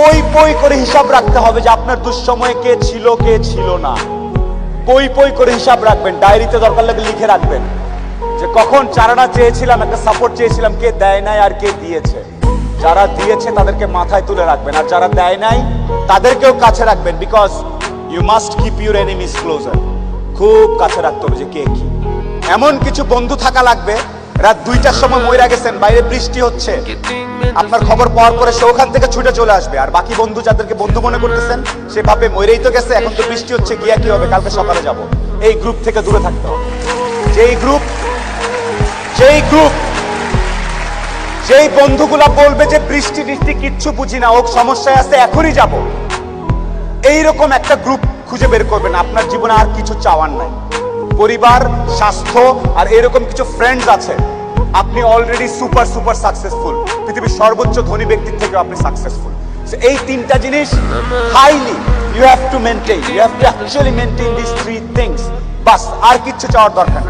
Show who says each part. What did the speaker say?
Speaker 1: পই পই করে হিসাব রাখতে হবে যে আপনার দুঃসময়ে কে ছিল কে ছিল না। পই পই করে হিসাব রাখবেন, ডায়েরিতে দরকার লাগে লিখে রাখবেন। যে কখন চারানা চেয়েছিলাম, একটা সাপোর্ট চেয়েছিলাম, কে দেয় নাই আর কে দিয়েছে। যারা দিয়েছে তাদেরকে মাথায় তুলে রাখবেন, আর যারা দেয় নাই, তাদেরকেও কাছে রাখবেন because you must keep your enemies closer খুব কাছে রাখতে হবে যে কে কি। এমন কিছু বন্ধু থাকা লাগবে রাত দুইটার সময় মইরা গেছেন, বাইরে বৃষ্টি হচ্ছে। আপনার খবর পাওয়ার পরে সে ওখান থেকে ছুটে চলে আসবে। আর বাকি বন্ধু যাদেরকে বন্ধু মনে করতেছেন, সে ভাবে মরেই তো গেছে, এখন তো বৃষ্টি হচ্ছে, গিয়া কি হবে? কালকে সকালে যাব। এই গ্রুপ থেকে দূরে থাকতে হবে। যেই গ্রুপ যেই গ্রুপ যেই বন্ধুগুলা বলবে যে বৃষ্টি টিষ্টি কিচ্ছু বুঝি না ও সমস্যায় আছে, এখনই যাব। এইরকম একটা গ্রুপ খুঁজে বের করবেন। আপনার জীবনে আর কিছু চাওয়ার নাই। পরিবার, স্বাস্থ্য আর এরকম কিছু ফ্রেন্ডস আছে, আপনি অলরেডি সুপার সুপার সাকসেসফুল পৃথিবীর সর্বোচ্চ ধনী ব্যক্তির থেকে আপনি সাকসেসফুল এই তিনটা জিনিস highly you have to maintain you have to actually maintain this three things বাস, আর কিচ্ছু চাওয়ার দরকার